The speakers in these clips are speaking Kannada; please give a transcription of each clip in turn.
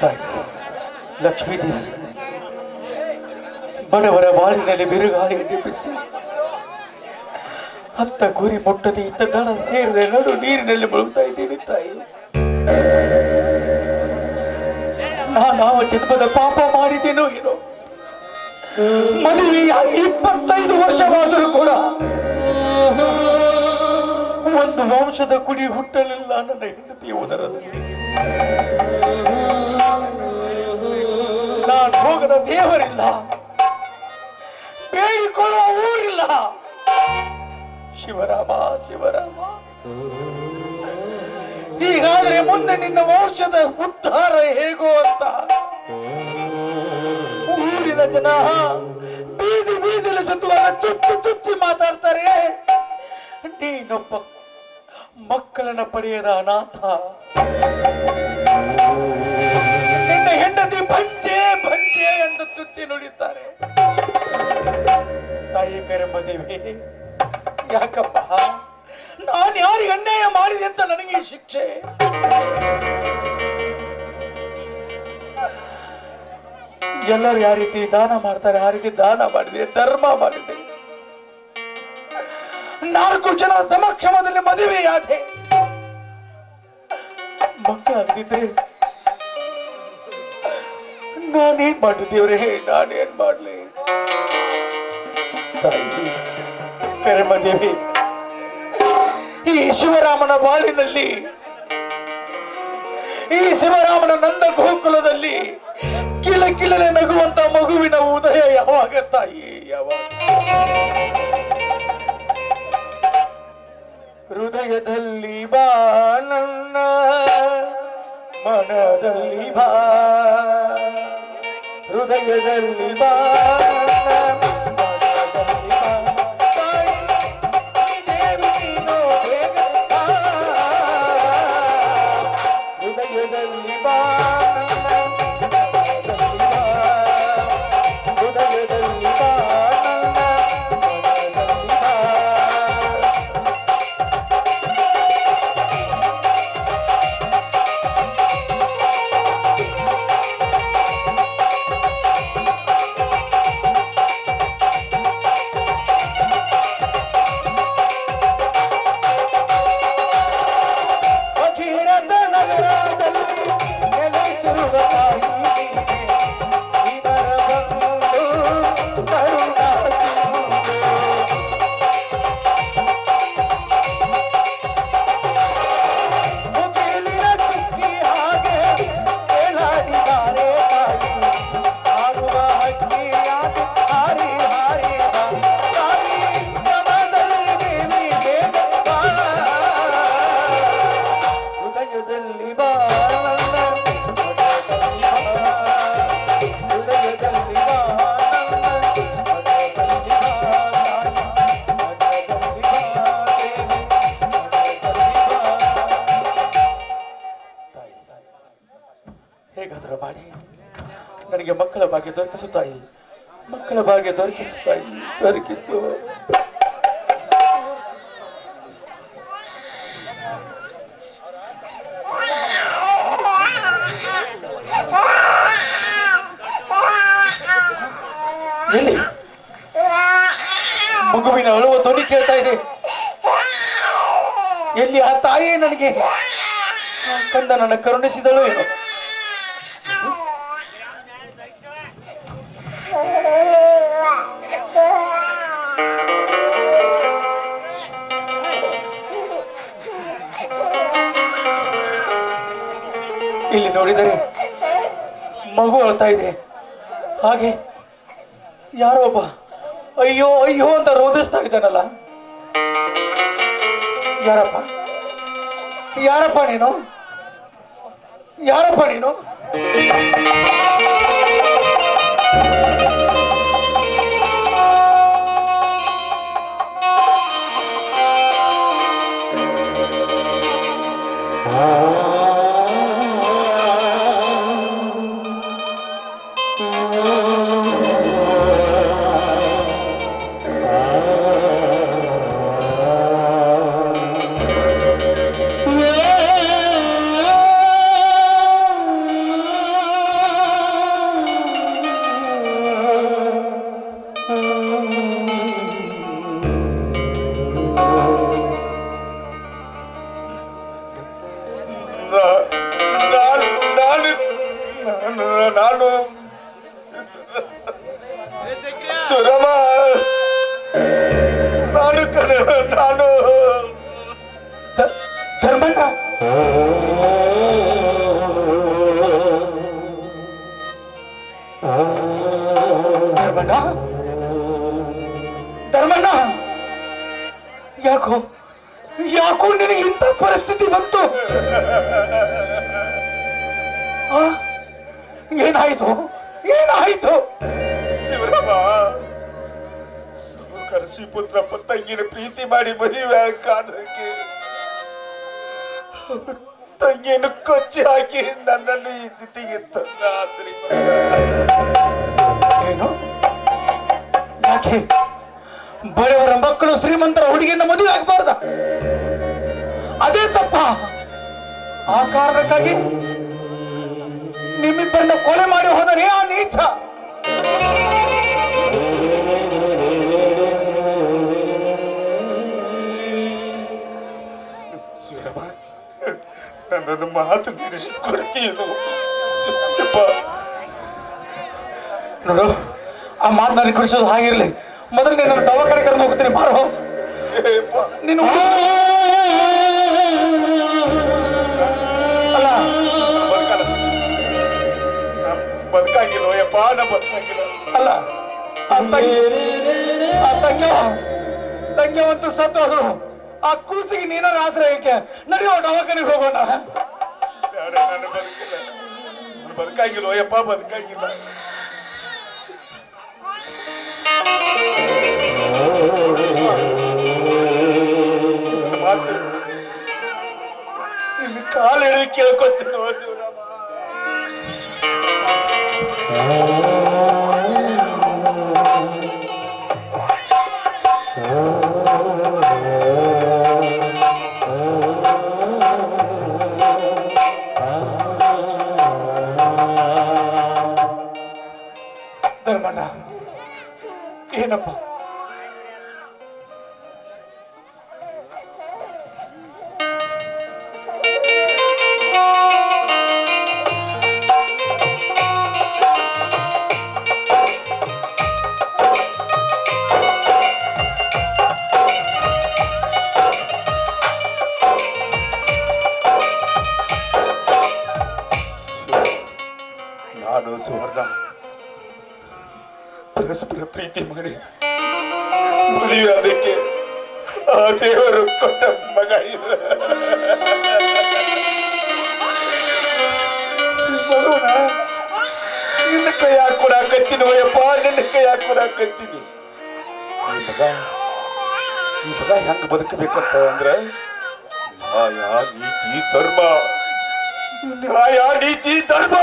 ತಾಯಿ ಲಕ್ಷ್ಮೀದೇವಿ ಬಡವರ ಬಾಳಿನಲ್ಲಿ ಬಿರುಗಾಳಿಯಲ್ಲಿ ಬಿಸಿ ಅತ್ತ ಗುರಿ ಮುಟ್ಟದೆ ಇತ್ತ ದಡ ಸೇರಿದೆ ನಡು ನೀರಿನಲ್ಲಿ ಮುಳುಗ್ತಾ ಇದ್ದೀನಿ ತಾಯಿ. ನಾನಾವ ಜನ್ಮದ ಪಾಪ ಮಾಡಿದ್ದೇನೋ ಏನೋ. ಮದುವೆ ಇಪ್ಪತ್ತೈದು ವರ್ಷವಾದರೂ ಕೂಡ ಒಂದು ವಂಶದ ಕುಡಿ ಹುಟ್ಟಲಿಲ್ಲ ನನ್ನ ಹೆಂಡತಿ ಉದರದಲ್ಲಿ ನಾನು ಹೋಗದ ದೇವರಿಲ್ಲ. ಬೇಡಿಕೊಳ್ಳುವ ಊರಿಲ್ಲ. ಶಿವರಾಮ ಶಿವರಾಮ. ಹೀಗಾದ್ರೆ ಮುಂದೆ ನಿನ್ನ ವಂಶದ ಉದ್ಧಾರ ಹೇಗೋ ಅಂತ. ಊರಿನ ಜನ ಬೀದಿ ಬೀದಿಲಿ ಸುತ್ತುವಾಗ ಚುಚ್ಚಿ ಚುಚ್ಚಿ ಮಾತಾಡ್ತಾರೆ. ನೀನೊಬ್ಬ ಮಕ್ಕಳನ್ನ ಪಡೆಯದ ಅನಾಥ. ನಿನ್ನ ಹೆಂಡತಿ ಬಂಜೆ ಚುಚ್ಚಿ ನುಡಿತಾರೆ ತಾಯಿ ಕರೆಂಬದೇವಿ ಯಾಕಪ್ಪ? ನಾನು ಯಾರಿಗೆ ಅನ್ಯಾಯ ಮಾಡಿದೆ ಅಂತ ನನಗೆ ಶಿಕ್ಷೆ? ಎಲ್ಲರೂ ಯಾವ ರೀತಿ ದಾನ ಮಾಡ್ತಾರೆ, ಆ ರೀತಿ ದಾನ ಮಾಡಿದೆ, ಧರ್ಮ ಮಾಡಿದೆ. ನಾಲ್ಕು ಜನ ಸಮಕ್ಷಮದಲ್ಲಿ ಮದುವೆಯಾದೆ. ನಾನೇನ್ ಮಾಡಿದ್ದೇವ್ರೆ ನಾನೇನ್ ಮಾಡ್ಲಿ? ತಾಯಿ ಕರೆಮದೇವಿ ಈ ಶಿವರಾಮನ ಬಾಳಿನಲ್ಲಿ, ಈ ಶಿವರಾಮನ ನಂದ ಗೋಕುಲದಲ್ಲಿ ಕಿಲ ಕಿಲನೆ ನಗುವಂತ ಮಗುವಿನ ಉದಯ ಯಾವಾಗ ತಾಯಿ, ಯಾವಾಗ? ಹೃದಯದಲ್ಲಿ ಬಾ ನನ್ನ, ಮನದಲ್ಲಿ ಬಾ. ಹೃದಯದಲ್ಲಿ ಬಾ ಹೇಗಾದರೂ ಮಾಡಿ. ನನಗೆ ಮಕ್ಕಳ ಭಾಗ್ಯ ದೊರಕಿಸು ತಾಯಿ. ಮಕ್ಕಳ ಭಾಗ್ಯ ದೊರಕಿಸು ತಾಯಿ. ದೊರಕಿಸು. ಎಲ್ಲಿ? ಮಗುವಿನ ಅಳುವ ಧ್ವನಿ ಕೇಳ್ತಾ ಇದೆ. ಎಲ್ಲಿ ಆ ತಾಯಿ ನನಗೆ? ಕಂದ ನನ್ನ ಕರುಣಿಸಿದಳು ಏನು. ಇಲ್ಲಿ ನೋಡಿದರೆ ಮಗು ಅಳ್ತಾ ಇದೆ. ಹಾಗೆ ಯಾರೋ ಒಬ್ಬ, ಅಯ್ಯೋ ಅಯ್ಯೋ ಅಂತ ರೋಧಿಸ್ತಾ ಇದ್ದಾನಲ್ಲ. ಯಾರಪ್ಪ? ಯಾರಪ್ಪ ನೀನು? ಯಾರಪ್ಪ ನೀನು? ನಾನು. ಸುರಮ ನಾನು ಕನ ನಾನು. ಧರ್ಮಣ್ಣ. ಧರ್ಮಣ್ಣ. ಧರ್ಮಣ್ಣ. ಯಾಕೋ ಯಾಕೋ ನಿನಗೆ ಇಂಥ ಪರಿಸ್ಥಿತಿ ಬಂತು? ಆ? ಏನಾಯ್ತು? ಏನಾಯ್ತು? ಶಿವರಮ್ಮ ಕರೆಸಿ ಪುತ್ರ ತಂಗಿನ ಪ್ರೀತಿ ಮಾಡಿ ಮದುವೆ ಕಾರಣಕ್ಕೆ ತಂಗಿಯನ್ನು ಕೊಚ್ಚಿ ಹಾಕಿ ನನ್ನನ್ನು ಈ ಸ್ಥಿತಿಗೆ ತಂದ ಏನು? ಯಾಕೆ? ಬಡವರ ಮಕ್ಕಳು ಶ್ರೀಮಂತರ ಹುಡುಗಿಯನ್ನು ಮದುವೆ ಆಗಬಾರ್ದ? ಅದೇ ತಪ್ಪ. ಆ ಕಾರಣಕ್ಕಾಗಿ ನಿಮ್ಮಿಬ್ಬರನ್ನ ಕೊಲೆ ಮಾಡಿ ಹೋದರೆ ಆ ನೀಚ. ನನ್ನನ್ನು ಮಾತು ಕೊಡ್ತೀನಿ ನೋಡು ಆ ಮಾತು ನನಗೆ ಕುಡಿಸೋದು ಹಾಗಿರ್ಲಿ. ಮೊದಲು ನಿನ್ನ ದವಾಖಾನೆ ಕರ್ಕೊಂಡು ಹೋಗ್ತೀನಿ ಬಾರೋ. ನೀನು ಬದುಕಾಗಿಲ್ಲ ಅಲ್ಲ ತಂಗಿ ತಂಗ್ಯವಂತೂ ಸತ್ತೋದ್ರು ಆ ಕೂಸಿಗೆ ನೀನಾರ ಆಶ್ರಯಕ್ಕೆ ನಡೆಯೋ ದವಾಖಾನೆಗೆ ಹೋಗೋಣ. ಬದುಕಾಗಿಲ್ಲ ಯಪ್ಪ ಬದುಕಾಗಿಲ್ಲ. ಇಲ್ಲಿ ಕಾಲು ಹಿಡಿದು ಕೇಳ್ಕೊತೀನಿ ಪರಸ್ಪರ ಪ್ರೀತಿ ಮಾಡಿ. ಮದುವೆ ಅದಕ್ಕೆ ಆ ದೇವರು ಕೊಟ್ಟ ಮಗ ಇದು. ಮಗುನ ನಿನ್ನ ಕೈ ಹಾಕೊಡಾಕತ್ತೀನಿ ಓಯಪ್ಪ ನಿನ್ನ ಕೈ ಹಾಕೊಡಾಕತ್ತೀನಿ ಈ ಮಗ ಈ ಮಗ ಹೆಂಗ್ ಬದುಕಬೇಕಂತ ಅಂದ್ರೆ, ನ್ಯಾಯ, ನೀತಿ, ಧರ್ಮ. ನ್ಯಾಯ, ನೀತಿ, ಧರ್ಮ.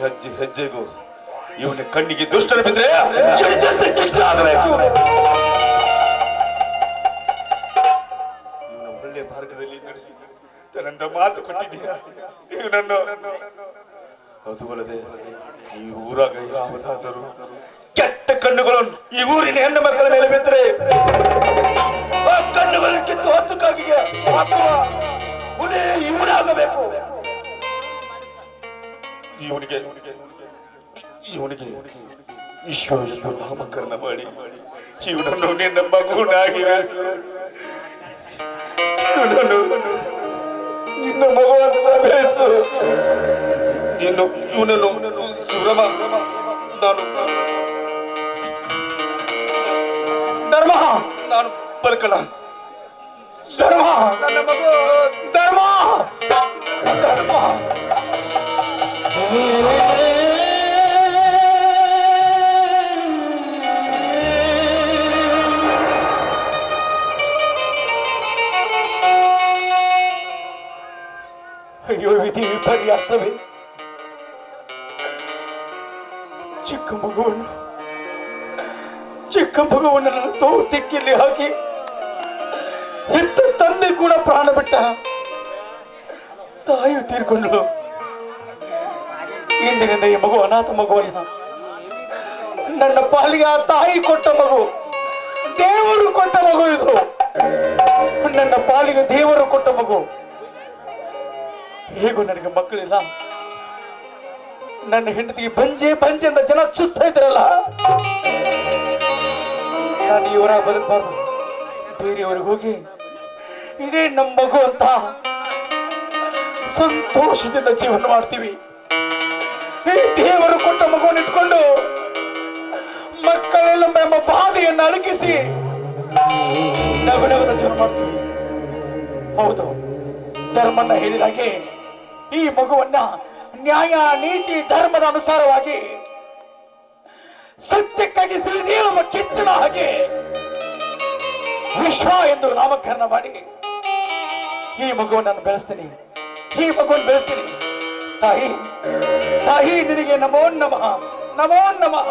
ಹೆಜ್ಜೆ ಹೆಜ್ಜೆಗೂ ಇವನ ಕಣ್ಣಿಗೆ ದುಷ್ಟರು ಬಿದ್ರೆ ಇವನ ಒಳ್ಳೆ ಮಾರ್ಗದಲ್ಲಿ ನಡೆಸಿ ತನ್ನಂದ ಮಾತು ಕೊಟ್ಟಿದ್ದೀಯ? ಅದು ಅಲ್ಲದೆ ಈ ಊರಾಗ ಯಾವುದಾದರೂ ಕೆಟ್ಟ ಕಣ್ಣುಗಳು ಈ ಊರಿನ ಹೆಣ್ಣು ಮಕ್ಕಳ ಮೇಲೆ ಬಿದ್ದರೆ ಆ ಕಣ್ಣುಗಳನ್ನು ಕಿತ್ತು ಹತ್ತು ಕಾಗಿಗೆ ಹಾಕುವ ಹುಲಿ ಇವನಾಗಬೇಕು ಇವನಿಗೆ ಇವನಿಗೆ ವಿಶ್ವ ಎಂದು ನಾಮಕರಣ ಮಾಡಿ. ಇವನನ್ನು ನಿನ್ನ ಮಗುನಾಗಿ ನಿನ್ನ ಮಗು ಅಂತ ಬೆಳೆಸು ನಿನ್ನ ಇವನನ್ನು ಸುರಮ, ನಾನು ಧರ್ಮ, ನಾನು ಬದುಕಲ್ಲ ಧರ್ಮ, ನನ್ನ ಮಗು, ಧರ್ಮ! ವಿಪರ್ಯಾಸವೇ ಚಿಕ್ಕ ಮಗುವನ್ನು ಚಿಕ್ಕ ಮಗುವನ್ನು ನನ್ನ ತೋವು ತಿಕ್ಕಿಲಿ ಹಾಕಿ ಹೆತ್ತ ತಂದೆ ಕೂಡ ಪ್ರಾಣ ಬಿಟ್ಟ ತಾಯಿಯು ತೀರ್ಕೊಂಡಳು. ಇಂದಿನಿಂದ ಈ ಮಗು ಅನಾಥ ಮಗುವಲ್ಲ. ನನ್ನ ಪಾಲಿಗೆ ಆ ತಾಯಿ ಕೊಟ್ಟ ಮಗು, ದೇವರು ಕೊಟ್ಟ ಮಗು ಇದು. ನನ್ನ ಪಾಲಿಗೆ ದೇವರು ಕೊಟ್ಟ ಮಗು. ಹೇಗೂ ನನಗೆ ಮಕ್ಕಳಿಲ್ಲ. ನನ್ನ ಹೆಂಡತಿಗೆ ಬಂಜೆ ಬಂಜೆ ಅಂತ ಜನ ಚುಸ್ತಾ ಇದ್ರಲ್ಲ ನಾನು ಇವರಾಗ ಬದುಕಬಾರ್ದು. ಬೇರೆಯವ್ರಿಗೆ ಹೋಗಿ, ಇದೇ ನಮ್ಮ ಮಗು ಅಂತ ಸಂತೋಷದಿಂದ ಜೀವನ ಮಾಡ್ತೀವಿ. ಈ ದೇವರು ಕೊಟ್ಟ ಮಗುವನ್ನು ಇಟ್ಕೊಂಡು ಮಕ್ಕಳೆಲ್ಲ ಎಂಬ ಬಾಧೆಯನ್ನು ಅಡಗಿಸಿ ನಗುನಗದ ಜೀವನ ಮಾಡ್ತೀವಿ. ಹೌದು, ಧರ್ಮನ ಹೇಳಿದ ಹಾಗೆ ಈ ಮಗುವನ್ನ ನ್ಯಾಯ, ನೀತಿ, ಧರ್ಮದ ಅನುಸಾರವಾಗಿ ಸತ್ಯಕ್ಕಾಗಿ ಶ್ರೀದೇವ ಕಿಚ್ಚನ ಹಾಗೆ ವಿಶ್ವ ಎಂದು ನಾಮಕರಣ ಮಾಡಿ ಈ ಮಗುವನ್ನು ನಾನು ಬೆಳೆಸ್ತೀನಿ. ಈ ಮಗುವನ್ನು ಬೆಳೆಸ್ತೀನಿ. ತಾಯಿ ತಾಯಿ ನಿನಗೆ ನಮೋ ನಮಃ ನಮೋ ನಮಃ.